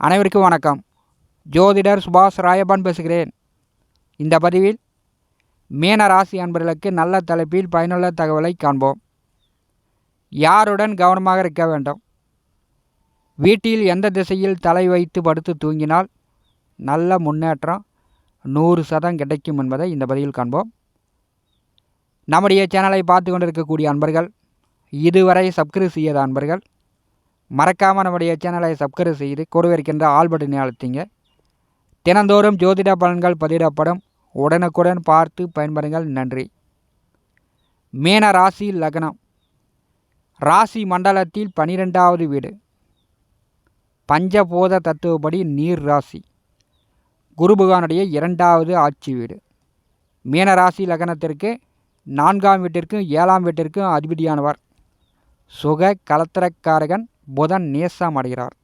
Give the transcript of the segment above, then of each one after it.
அனைவருக்கும் வணக்கம். ஜோதிடர் சுபாஷ் ராயபான் பேசுகிறேன். இந்த பதிவில் மீன ராசி அன்பர்களுக்கு நல்ல தலைப்பில் பயனுள்ள தகவலை காண்போம். யாருடன் கவனமாக இருக்க வேண்டும்? வீட்டில் எந்த திசையில் தலை வைத்து படுத்து தூங்கினால் நல்ல முன்னேற்றம் நூறு சதம் கிடைக்கும் என்பதை இந்த பதிவில் காண்போம். நம்முடைய சேனலை பார்த்து கொண்டிருக்கக்கூடிய அன்பர்கள் இதுவரை சப்ஸ்கிரைப் செய்யாத அன்பர்கள் மறக்காமல் நம்முடைய சேனலை சப்ஸ்கிரைப் செய்து கூட இருக்கின்ற ஆல் பட்டனை அழுத்திங்க. தினந்தோறும் ஜோதிட பலன்கள் பதிவிடப்படும். உடனுக்குடன் பார்த்து பயன்பெறுங்கள் நன்றி. மீன ராசி லக்னம். ராசி மண்டலத்தில் பனிரெண்டாவது வீடு. பஞ்சபோத தத்துவப்படி நீர் ராசி. குரு பகவானுடைய இரண்டாவது ஆட்சி வீடு. மீன ராசி லக்னத்திற்கு நான்காம் வீட்டிற்கும் ஏழாம் வீட்டிற்கும் அதிபதியானவர். சுக கலத்திரக்காரகன். புதன் நேசம் அடைகிறார்.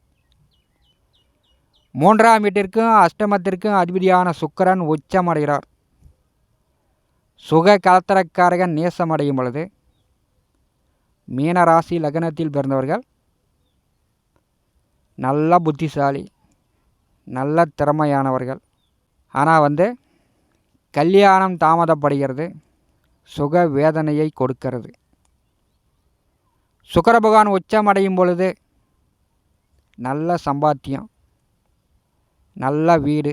மூன்றாம் வீட்டிற்கும் அஷ்டமத்திற்கும் அதிபதியான சுக்கரன் உச்சம் அடைகிறார். சுக கலத்தரக்காரகன் நேசம் அடையும் பொழுது மீனராசி லக்னத்தில் பிறந்தவர்கள் நல்ல புத்திசாலி நல்ல திறமையானவர்கள். ஆனால் வந்து கல்யாணம் தாமதப்படுகிறது சுக வேதனையை கொடுக்கிறது. சுக்கர பகவான் உச்சம் அடையும் பொழுது நல்ல சம்பாத்தியம் நல்ல வீடு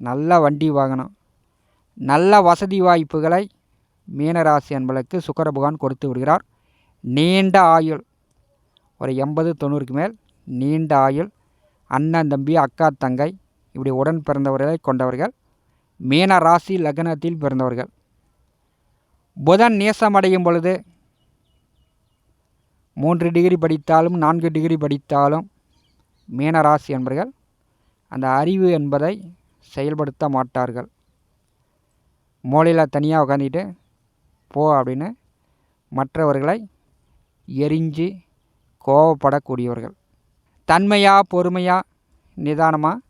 நல்ல வண்டி வாகனம் நல்ல வசதி வாய்ப்புகளை மீனராசி அன்பளுக்கு சுக்கர பகவான் கொடுத்து விடுகிறார். நீண்ட ஆயுள் ஒரு எண்பது தொண்ணூறுக்கு மேல் நீண்ட ஆயுள். அண்ணன் தம்பி அக்கா தங்கை இப்படி உடன் பிறந்தவர்களை கொண்டவர்கள். மீன ராசி லக்னத்தில் பிறந்தவர்கள். புதன் நேசமடையும் பொழுது மூன்று டிகிரி படித்தாலும் நான்கு டிகிரி படித்தாலும் மீனராசி என்பர்கள் அந்த அறிவு என்பதை செயல்படுத்த மாட்டார்கள். மூளையில் தனியாக உட்காந்துட்டு போ அப்படின்னு மற்றவர்களை எரிஞ்சு கோவப்படக்கூடியவர்கள். தன்மையாக பொறுமையாக நிதானமாக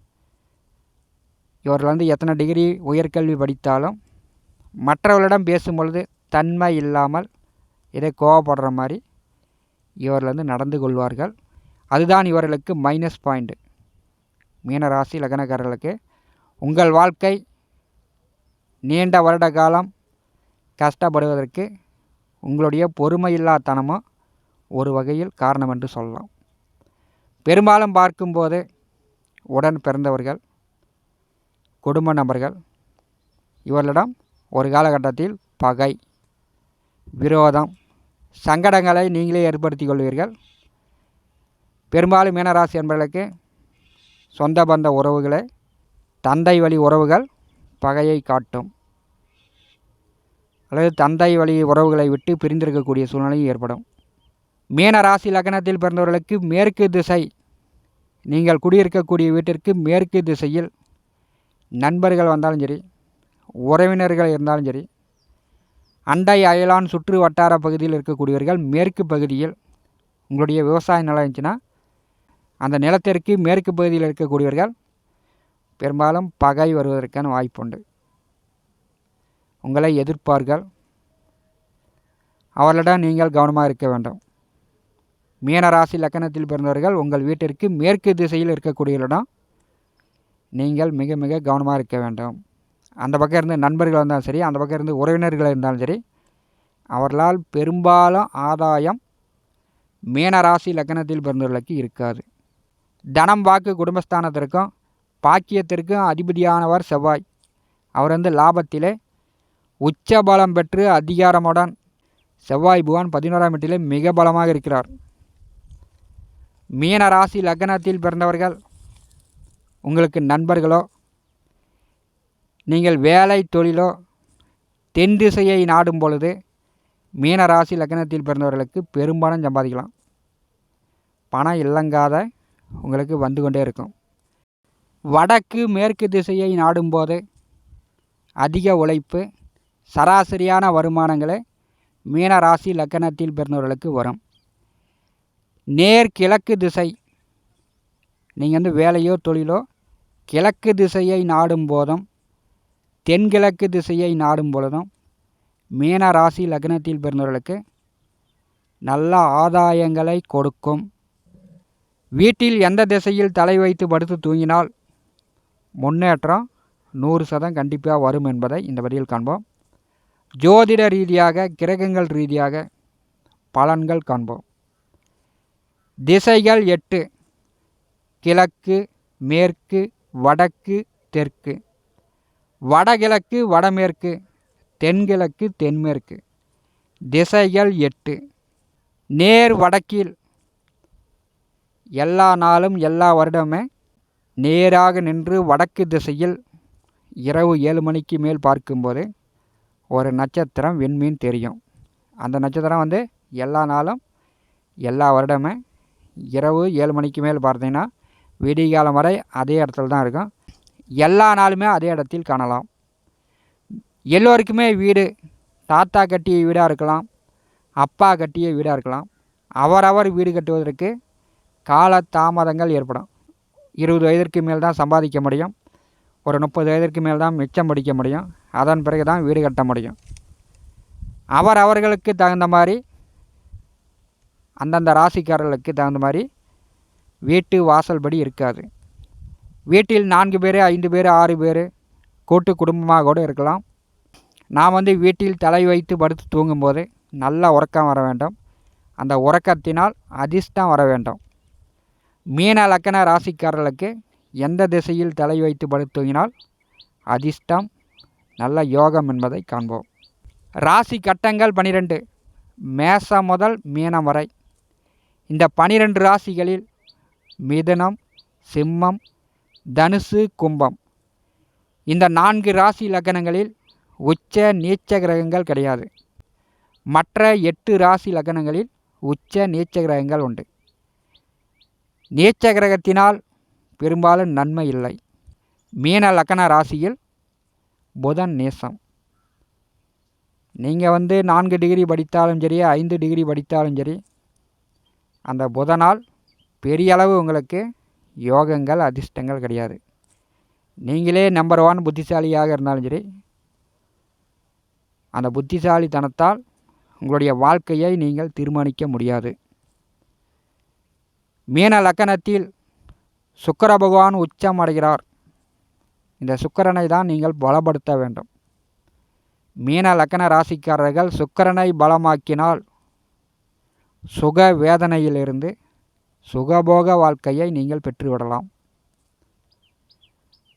இவர்கள் வந்து எத்தனை டிகிரி உயர்கல்வி படித்தாலும் மற்றவர்களிடம் பேசும் பொழுது தன்மை இல்லாமல் இதை கோவப்படுற மாதிரி இவர்கள் வந்து நடந்து கொள்வார்கள். அதுதான் இவர்களுக்கு மைனஸ் பாயிண்ட் மீனராசி லக்னக்காரர்களுக்கு உங்கள் வாழ்க்கை நீண்ட வருட காலம் கஷ்டப்படுவதற்கு உங்களுடைய பொறுமையில்லாத்தனமும் ஒரு வகையில் காரணம் என்று சொல்லலாம். பெரும்பாலும் பார்க்கும்போது உடன் பிறந்தவர்கள் குடும்ப நபர்கள் இவர்களிடம் ஒரு காலகட்டத்தில் பகை விரோதம் சங்கடங்களை நீங்களே ஏற்படுத்தி கொள்வீர்கள். பெரும்பாலும் மீனராசி என்பவர்களுக்கு சொந்த பந்த உறவுகளை தந்தை வழி உறவுகள் பகையை காட்டும். அல்லது தந்தை வழி உறவுகளை விட்டு பிரிந்திருக்கக்கூடிய சூழ்நிலையும் ஏற்படும். மீன ராசி லக்னத்தில் பிறந்தவர்களுக்கு மேற்கு திசை நீங்கள் குடியிருக்கக்கூடிய வீட்டிற்கு மேற்கு திசையில் நண்பர்கள் வந்தாலும் சரி உறவினர்கள் இருந்தாலும் சரி அண்டை அயலான் சுற்று வட்டார பகுதியில் இருக்கக்கூடியவர்கள் மேற்கு பகுதியில் உங்களுடைய விவசாய நிலம் இருந்துச்சுன்னா அந்த நிலத்திற்கு மேற்கு பகுதியில் இருக்கக்கூடியவர்கள் பெரும்பாலும் பகை வருவதற்கான வாய்ப்புண்டு. உங்களை எதிர்ப்பார்கள். அவர்களிடம் நீங்கள் கவனமாக இருக்க வேண்டும். மீனராசி லக்கணத்தில் பிறந்தவர்கள் உங்கள் வீட்டிற்கு மேற்கு திசையில் இருக்கக்கூடியவர்களிடம் நீங்கள் மிக மிக கவனமாக இருக்க வேண்டும். அந்த பக்கம் இருந்து நண்பர்கள் இருந்தாலும் சரி அந்த பக்கம் இருந்து உறவினர்கள் இருந்தாலும் சரி அவர்களால் பெரும்பாலும் ஆதாயம் மீனராசி லக்கணத்தில் பிறந்தவர்களுக்கு இருக்காது. தனம் வாக்கு குடும்பஸ்தானத்திற்கும் பாக்கியத்திற்கும் அதிபதியானவர் செவ்வாய். அவர் வந்து லாபத்திலே உச்ச பலம் பெற்று அதிகாரமுடன் செவ்வாய் புகான் பதினோராம் வீட்டிலே மிக பலமாக இருக்கிறார். மீன ராசி லக்னத்தில் பிறந்தவர்கள் உங்களுக்கு நண்பர்களோ நீங்கள் வேலை தொழிலோ தென் திசையை நாடும் பொழுது மீன ராசி லக்னத்தில் பிறந்தவர்களுக்கு பெரும்பாலும் சம்பாதிக்கலாம். பணம் இல்லங்காத உங்களுக்கு வந்து கொண்டே இருக்கும். வடக்கு மேற்கு திசையை நாடும்போது அதிக உழைப்பு சராசரியான வருமானங்களை மீன ராசி லக்கணத்தில் பிறந்தவர்களுக்கு வரும். நேர் கிழக்கு திசை நீங்கள் வந்து வேலையோ தொழிலோ கிழக்கு திசையை நாடும் போதும் தென்கிழக்கு திசையை நாடும் பொழுதும் மீன ராசி லக்னத்தில் பிறந்தவர்களுக்கு நல்ல ஆதாயங்களை கொடுக்கும். வீட்டில் எந்த திசையில் தலை வைத்து படுத்து தூங்கினால் முன்னேற்றம் நூறு சதம் கண்டிப்பாக வரும் என்பதை இந்த வழியில் காண்போம். ஜோதிட ரீதியாக கிரகங்கள் ரீதியாக பலன்கள் காண்போம். திசைகள் எட்டு கிழக்கு மேற்கு வடக்கு தெற்கு. வடகிழக்கு வடமேற்கு தென்கிழக்கு தென்மேற்கு. திசைகள் எட்டு. நேர் வடக்கில். எல்லா நாளும் எல்லா வருடமே நேராக நின்று வடக்கு திசையில் இரவு ஏழு மணிக்கு மேல் பார்க்கும்போது ஒரு நட்சத்திரம் விண்மீன் தெரியும். அந்த நட்சத்திரம் வந்து எல்லா நாளும் எல்லா வருடமே இரவு ஏழு மணிக்கு மேல் பார்த்தீங்கன்னா விடிகாலம் வரை அதே இடத்துல தான் இருக்கும். எல்லா நாளுமே அதே இடத்தில் காணலாம். எல்லோருக்குமே வீடு. தாத்தா கட்டிய வீடாக இருக்கலாம். அப்பா கட்டிய வீடாக இருக்கலாம். அவரவர் வீடு கட்டுவதற்கு கால தாமதங்கள் ஏற்படும். இருபது வயதிற்கு மேல் தான் சம்பாதிக்க முடியும். ஒரு முப்பது வயதிற்கு மேல் தான் மிச்சம் பிடிக்க முடியும். அதன் பிறகு தான் வீடு கட்ட முடியும். அவர் அவர்களுக்கு தகுந்த மாதிரி அந்தந்த ராசிக்காரர்களுக்கு தகுந்த மாதிரி வீட்டு வாசல்படி இருக்காது. வீட்டில் நான்கு பேர் ஐந்து பேர் ஆறு பேர் கூட்டு குடும்பமாக கூட இருக்கலாம். நான் வந்து வீட்டில் தலை வைத்து படுத்து தூங்கும்போது நல்ல உறக்கம் வர வேண்டும். அந்த உறக்கத்தினால் அதிர்ஷ்டம் வர வேண்டும். மீன லக்கண ராசிக்காரர்களுக்கு எந்த திசையில் தலை வைத்து படுத்து தூங்கினால் அதிர்ஷ்டம் நல்ல யோகம் என்பதை காண்போம். ராசி கட்டங்கள் பனிரெண்டு மேசம் முதல் மீனம் வரை. இந்த பனிரெண்டு ராசிகளில் மிதுனம் சிம்மம் தனுசு கும்பம். இந்த நான்கு ராசி லக்கணங்களில் உச்ச நீச்ச கிரகங்கள் கிடையாது. மற்ற எட்டு ராசி லக்கணங்களில் உச்ச நீச்ச கிரகங்கள் உண்டு. நீச்ச கிரகத்தினால் பெரும்பாலும் நன்மை இல்லை. மீன லக்கண ராசியில் புதன் நேசம். நீங்கள் வந்து நான்கு டிகிரி படித்தாலும் சரி ஐந்து டிகிரி படித்தாலும் சரி அந்த புதனால் பெரிய அளவு உங்களுக்கு யோகங்கள் அதிர்ஷ்டங்கள் கிடையாது. நீங்களே நம்பர் ஒன் புத்திசாலியாக இருந்தாலும் சரி அந்த புத்திசாலித்தனத்தால் உங்களுடைய வாழ்க்கையை நீங்கள் தீர்மானிக்க முடியாது. மீன லக்கணத்தில் சுக்கர பகவான் உச்சம் அடைகிறார். இந்த சுக்கரனை தான் நீங்கள் பலப்படுத்த வேண்டும். மீன லக்கண ராசிக்காரர்கள் சுக்கரனை பலமாக்கினால் சுக வேதனையிலிருந்து சுகபோக வாழ்க்கையை நீங்கள் பெற்றுவிடலாம்.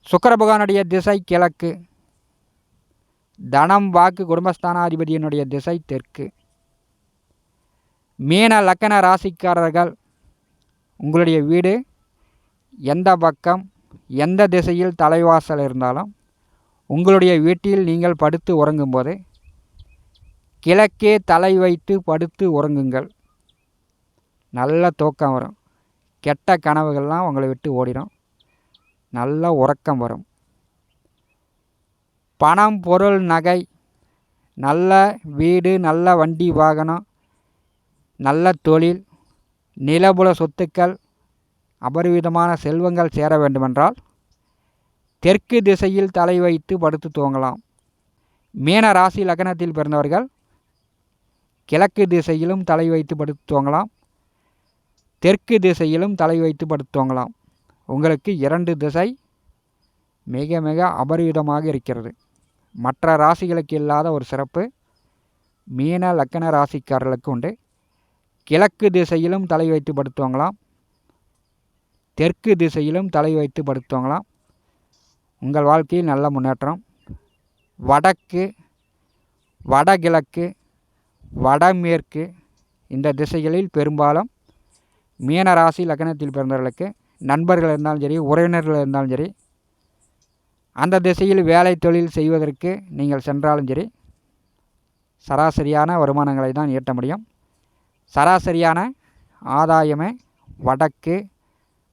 சுக்கர பகவானுடைய திசை கிழக்கு. தனம் வாக்கு குடும்பஸ்தானாதிபதியினுடைய திசை தெற்கு. மீன லக்கண ராசிக்காரர்கள் உங்களுடைய வீடு எந்த பக்கம் எந்த திசையில் தலைவாசல் இருந்தாலும் உங்களுடைய வீட்டில் நீங்கள் படுத்து உறங்கும்போது கிழக்கே தலை வைத்து படுத்து உறங்குங்கள். நல்ல தூக்கம் வரும். கெட்ட கனவுகள்லாம் உங்களை விட்டு ஓடிடும் நல்ல உறக்கம் வரும். பணம் பொருள் நகை நல்ல வீடு நல்ல வண்டி வாகனம் நல்ல தொழில் நிலபுல சொத்துக்கள் அபரிவிதமான செல்வங்கள் சேர வேண்டுமென்றால் தெற்கு திசையில் தலை வைத்து படுத்து தூங்கலாம். மீன ராசி லக்னத்தில் பிறந்தவர்கள் கிழக்கு திசையிலும் தலை வைத்து படுத்து தூங்கலாம். தெற்கு திசையிலும் தலை வைத்து படுத்துவங்களாம் உங்களுக்கு இரண்டு திசை மிக மிக அபரிவிதமாக இருக்கிறது. மற்ற ராசிகளுக்கு இல்லாத ஒரு சிறப்பு மீன லக்கண ராசிக்காரர்களுக்கு உண்டு. கிழக்கு திசையிலும் தலை வைத்து படுத்துவங்களாம் தெற்கு திசையிலும் தலை வைத்து படுத்துவங்களாம் உங்கள் வாழ்க்கையில் நல்ல முன்னேற்றம். வடக்கு வடகிழக்கு வடமேற்கு இந்த திசைகளில் பெரும்பாலும் மீன ராசி லக்னத்தில் பிறந்தவர்களுக்கு நண்பர்கள் இருந்தாலும் சரி உறவினர்கள் இருந்தாலும் சரி அந்த திசையில் வேலை தொழில் செய்வதற்கு நீங்கள் சென்றாலும் சரி சராசரியான வருமானங்களை தான் ஈட்ட முடியும். சராசரியான ஆதாயமே வடக்கு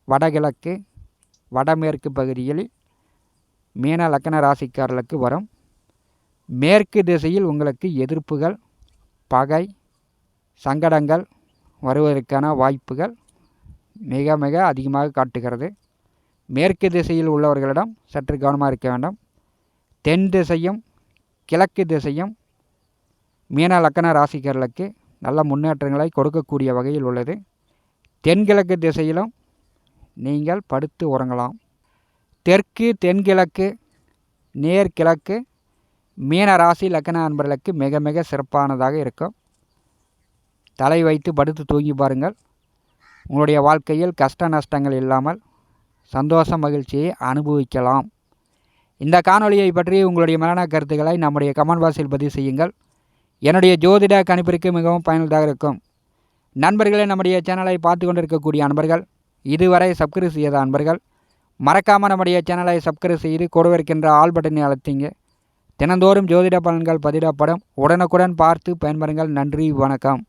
வடகிழக்கு வடமேற்கு பகுதியில் மீன லக்கண ராசிக்காரர்களுக்கு வரும். மேற்கு திசையில் உங்களுக்கு எதிர்ப்புகள் பகை சங்கடங்கள் வருவதற்கான வாய்ப்புகள் மிக மிக அதிகமாக காட்டுகிறது. மேற்கு திசையில் உள்ளவர்களிடம் சற்று கவனமாக இருக்க வேண்டும். தென் திசையும் கிழக்கு திசையும் மீன லக்கண ராசிக்கர்களுக்கு நல்ல முன்னேற்றங்களை கொடுக்கக்கூடிய வகையில் உள்ளது. தென்கிழக்கு திசையிலும் நீங்கள் படுத்து உறங்கலாம். தெற்கு தென்கிழக்கு நேர்கிழக்கு மீன ராசி லக்கண அன்பர்களுக்கு மிக மிக சிறப்பானதாக இருக்கும். தலை வைத்து படுத்து தூங்கி பாருங்கள். உங்களுடைய வாழ்க்கையில் கஷ்ட நஷ்டங்கள் இல்லாமல் சந்தோஷ மகிழ்ச்சியை அனுபவிக்கலாம். இந்த காணொலியை பற்றி உங்களுடைய மரண கருத்துக்களை நம்முடைய கமெண்ட் பாக்ஸில் பதிவு செய்யுங்கள். என்னுடைய ஜோதிட கணிப்பிற்கு மிகவும் பயனுள்ளதாக இருக்கும். நண்பர்களே நம்முடைய சேனலை பார்த்து கொண்டிருக்கக்கூடிய அன்பர்கள் இதுவரை சப்ஸ்கிரைப் செய்யாத அன்பர்கள் மறக்காமல் நம்முடைய சேனலை சப்ஸ்கிரைப் செய்து கொடுவிருக்கின்ற ஆல் பட்டனை அழுத்திங்க. தினந்தோறும் ஜோதிட பலன்கள் பதிடப்படும் உடனுக்குடன் பார்த்து பயன்பெறுங்கள். நன்றி வணக்கம்.